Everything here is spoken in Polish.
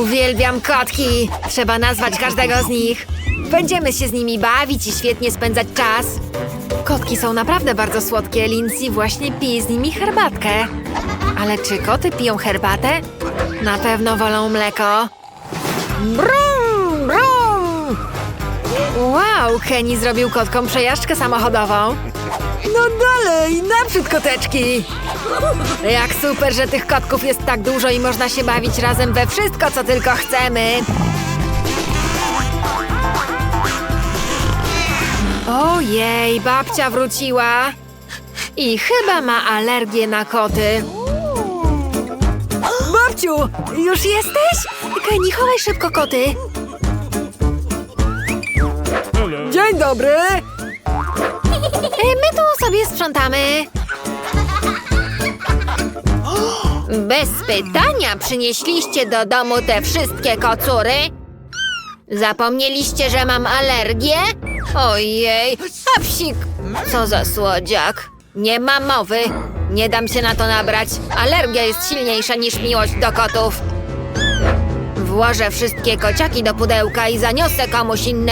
Uwielbiam kotki. Trzeba nazwać każdego z nich. Będziemy się z nimi bawić i świetnie spędzać czas. Kotki są naprawdę bardzo słodkie. Lindsay właśnie pije z nimi herbatkę. Ale czy koty piją herbatę? Na pewno wolą mleko. Brum, brum. Wow, Kenny zrobił kotkom przejażdżkę samochodową. No dalej, naprzód koteczki! Jak super, że tych kotków jest tak dużo i można się bawić razem we wszystko, co tylko chcemy. Ojej, babcia wróciła. I chyba ma alergię na koty. Babciu, już jesteś? Kenny, chowaj szybko koty. Dzień dobry. Sobie sprzątamy. Bez pytania przynieśliście do domu te wszystkie kocury? Zapomnieliście, że mam alergię? Ojej, a psik, co za słodziak. Nie ma mowy. Nie dam się na to nabrać. Alergia jest silniejsza niż miłość do kotów. Włożę wszystkie kociaki do pudełka i zaniosę komuś innemu.